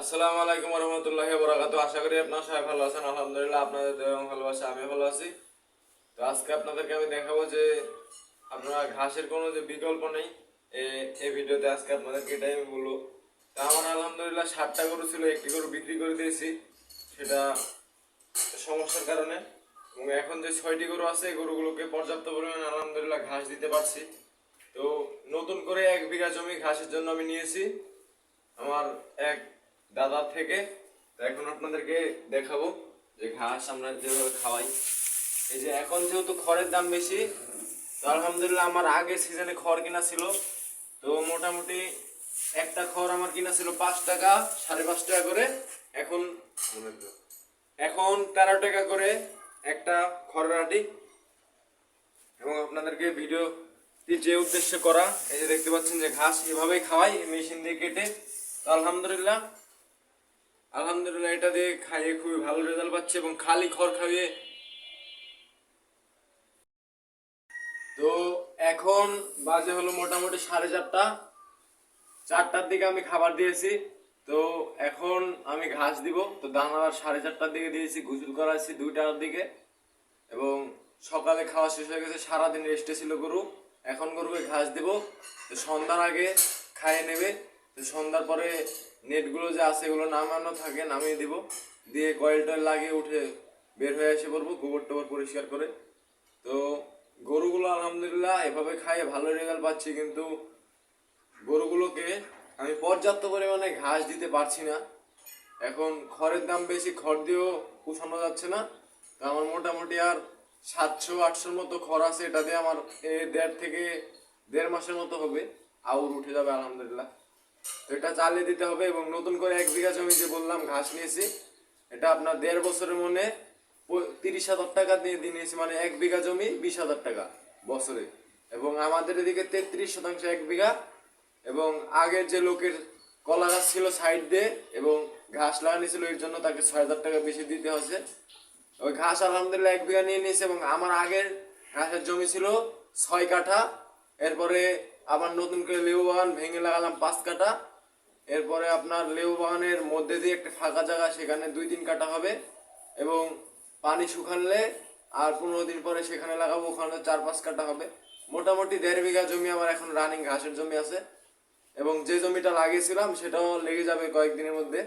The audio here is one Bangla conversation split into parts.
আসসালামু আলাইকুম রহমতুল্লাহ বরাকাতু আশা করি আপনারা সবাই ভালো আছেন, আলহামদুলিল্লাহ আপনাদের এবং ভালোবাসা আমি ভালো আছি। তো আজকে আপনাদেরকে আমি দেখাবো যে আপনারা ঘাসের কোনো যে বিকল্প নেই এই ভিডিওতে আজকে আপনাদেরকে এটাই আমি বলব। তা আমার আলহামদুলিল্লাহ ষাটটা গরু ছিল, একটি গরু বিক্রি করে দিয়েছি, সেটা সমস্যার কারণে। এবং এখন যে ছয়টি গরু আছে, এই গরুগুলোকে পর্যাপ্ত পরিমাণে আলহামদুলিল্লাহ ঘাস দিতে পারছি। তো নতুন করে এক বিঘা জমি ঘাসের জন্য আমি নিয়েছি। আমার এক দাদার থেকে। তো এখন আপনাদেরকে দেখাবো যে ঘাস আমরা যেভাবে খাওয়াই। এই যে এখন যেহেতু খড়ের দাম বেশি, তো আলহামদুলিল্লাহ আমার আগের সিজনে খড় কিনা ছিল। তো মোটামুটি একটা খড় আমার কিনা ছিল পাঁচ টাকা, সাড়ে পাঁচ টাকা করে। এখন এখন তেরো টাকা করে একটা খড়ের আটি। এবং আপনাদেরকে ভিডিও যে উদ্দেশ্যে করা, এই যে দেখতে পাচ্ছেন যে ঘাস এভাবেই খাওয়াই মেশিন দিয়ে কেটে। তো আলহামদুলিল্লাহ আলহামদুলিল্লাহ, এটা দিয়ে খাইয়ে খুবই ভালো রেজাল্ট পাচ্ছে এবং খালি খড় খাইয়ে। তো এখন বাজে হলো মোটামুটি সাড়ে চারটা। চারটার দিকে আমি খাবার দিয়েছি। তো এখন আমি ঘাস দিব। তো দানার সাড়ে চারটার দিকে দিয়েছি গোসল করাচ্ছি দুইটার দিকে। এবং সকালে খাওয়া শেষ হয়ে গেছে, সারাদিন রেস্টে ছিল গরু। এখন গরুকে ঘাস দেব। তো সন্ধ্যার আগে খাইয়ে নেবে। সন্ধ্যার পরে নেটগুলো যে আছে এগুলো নামানো থাকে, নামিয়ে দিব। দিয়ে কয়েল টয়েল লাগিয়ে উঠে বের হয়ে এসে পড়ব, গোবর টোবর পরিষ্কার করে। তো গরুগুলো আলহামদুলিল্লাহ এভাবে খাইয়ে ভালো রেজাল্ট পাচ্ছি, কিন্তু গরুগুলোকে আমি পর্যাপ্ত পরিমাণে ঘাস দিতে পারছি না। এখন খড়ের দাম বেশি, খড় দিয়েও পোষানো যাচ্ছে না। তো আমার মোটামুটি আর সাতশো, আটশোর মতো খড় আছে, এটা দিয়ে আমার দেড় থেকে দেড় মাসের মতো হবে। আউর উঠে যাবে আলহামদুলিল্লাহ। এটা চালিয়ে দিতে হবে এবং নতুন করে এক বিঘা জমি যে বললাম, ঘাস নিয়েছি, এটা আপনার দেড় বছরের মনে তিরিশ হাজার টাকা দিয়ে নিয়েছি মানে এক বিঘা জমি বিশ হাজার টাকা বছরে। এবং আমাদের এদিকে তেত্রিশ শতাংশ এক বিঘা, এবং আগের যে লোকের কলা গাছ ছিল সাইড দিয়ে এবং ঘাস লাগানি ছিল, এর জন্য তাকে ছয় হাজার টাকা বেশি দিতে হচ্ছে ওই ঘাস আলহামদুলিল্লাহ এক বিঘা নিয়ে নিয়েছে এবং আমার আগের ঘাসের জমি ছিল ছয় কাঠা, এরপরে আবার নতুন করে লেবু বাগান ভেঙে লাগালাম পাঁচ কাঠা এরপরে আপনার লেবু বাগানের মধ্যে দিয়ে একটা ফাঁকা জায়গা, সেখানে দুই তিন কাটা হবে এবং পানি শুকানলে আর পনেরো দিন পরে সেখানে লাগাবো ওখানে চার পাঁচ কাঠা হবে। মোটামুটি দেড় বিঘা জমি আমার এখন রানিং ঘাসের জমি আছে এবং যে জমিটা লাগিয়েছিলাম সেটাও লেগে যাবে কয়েকদিনের মধ্যে।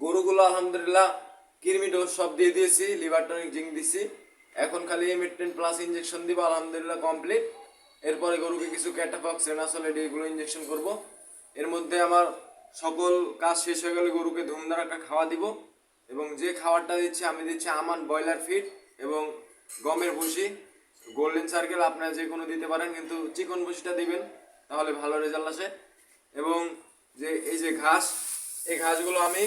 গরুগুলো আলহামদুলিল্লাহ কৃমি ডোজ সব দিয়ে দিয়েছি লিভার টনিক জিঙ্ক দিছি। এখন খালি এমিটেন প্লাস ইঞ্জেকশন দিব, আলহামদুলিল্লাহ কমপ্লিট এরপরে গরুকে কিছু ক্যাটাফক্স রেনাসোলেড এগুলো ইঞ্জেকশন করব। এর মধ্যে আমার সকল কাজ শেষ হয়ে গেলে গরুকে ধুমধারাক্কা খাওয়া দিব এবং যে খাবারটা দিচ্ছি, আমি দিচ্ছি আমান ব্রয়লার ফিড এবং গমের ভুসি। গোল্ডেন সার্কেল আপনারা যে কোনো দিতে পারেন, কিন্তু চিকন ভুসিটা দিবেন, তাহলে ভালো রেজাল্ট আসে। এবং যে এই যে ঘাস, এই ঘাসগুলো আমি,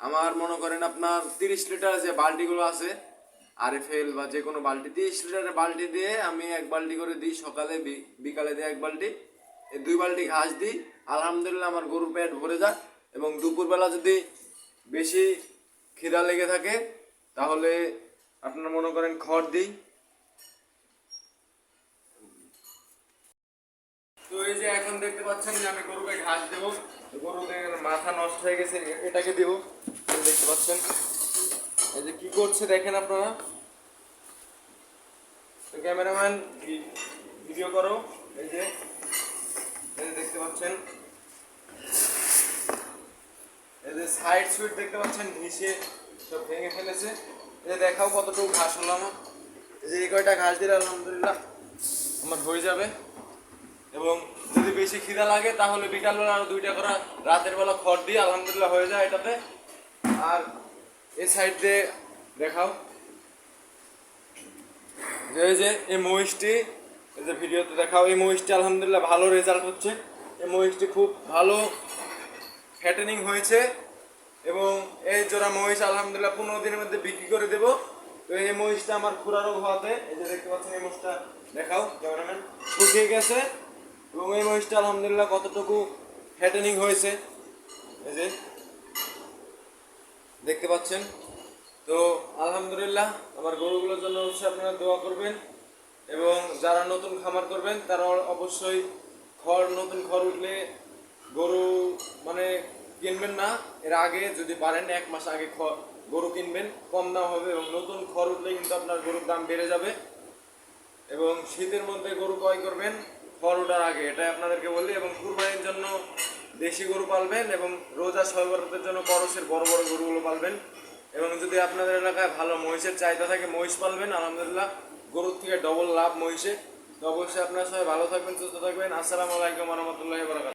আমার মনে করেন আপনার তিরিশ লিটার যে বালতিগুলো আছে আরএফএল বা যে কোনো বালতি তিরিশ লিটারের বালতি দিয়ে আমি এক বালতি করে দিই সকালে বিকালে দিই এক বালতি। এই দুই বালতি ঘাস দিই। আলহামদুলিল্লাহ আমার গরুর পেট ভরে যায় এবং দুপুরবেলা যদি বেশি খিদা লেগে থাকে, তাহলে আপনার মনে করেন খড় দিই। তো এই যে এখন দেখতে পাচ্ছেন যে আমি গরুকে ঘাস দেবো। গরুদের মাথা নষ্ট হয়ে গেছে, এটাকে দেবো। দেখতে পাচ্ছেন। এই যে কি করছে দেখেন আপনারা। ক্যামেরাম্যান ভিডিও করো। এই যে এই যে দেখতে পাচ্ছেন। এই যে সাইড সুইট দেখতে পাচ্ছেন ঘিসে সব ভেঙে ফেলেছে। এই দেখাও কতটুকু ঘাস হলো আমার। এই যে এই কয়টা ঘাস দিলে আলহামদুলিল্লাহ আমার হয়ে যাবে। এবং যদি বেশি খিদা লাগে, তাহলে বিকালবেলা আরও দুইটা করে রাতের বেলা খড় দিয়ে আলহামদুলিল্লাহ হয়ে যায় এটাতে। আর এই সাইড দিয়ে দেখাও। যে যে এই মহিষটি, এই যে ভিডিওতে দেখাও, এই মহিষটি আলহামদুলিল্লাহ ভালো রেজাল্ট হচ্ছে। এই মহিষটি খুব ভালো ফ্যাটেনিং হয়েছে এবং এই জোড়া মহিষ আলহামদুলিল্লাহ পনেরো দিনের মধ্যে বিক্রি করে দেব। তো এই মহিষটা আমার খুরা রোগ হওয়াতে এই যে দেখতে পাচ্ছেন এই মহিষটা, দেখাও ক্যামেরাম্যান শুকিয়ে গেছে। এবং এই মহিষটা আলহামদুলিল্লাহ কতটুকু ফ্যাটেনিং হয়েছে। এই যে দেখতে পাচ্ছেন? তো আলহামদুলিল্লাহ, আমার গরুগুলোর জন্য অবশ্যই আপনারা দোয়া করবেন এবং যারা নতুন খামার করবেন, তারা অবশ্যই খড়, নতুন খড় উঠলে গরু মানে কিনবেন না। এর আগে যদি পারেন, এক মাস আগে গরু কিনবেন, কম দাম হবে এবং নতুন খড় উঠলে কিন্তু আপনার গরুর দাম বেড়ে যাবে। এবং শীতের মধ্যে গরু ক্রয় করবেন, খড় ওঠার আগে, এটাই আপনাদেরকে বলি এবং কুরবানির জন্য দেশি গরু পালবেন এবং রোজা ছয় বরাতের জন্য করসের বড় বড় গরুগুলো পালবেন। এবং যদি আপনাদের এলাকায় ভালো মহিষের চাহিদা থাকে, মহিষ পালবেন। আলহামদুলিল্লাহ, গরুর থেকে ডবল লাভ মহিষে। তো অবশ্যই আপনার সবাই ভালো থাকবেন, সুস্থ থাকবেন। আসসালামু আলাইকুম রহমতুল্লাহ বরাকাত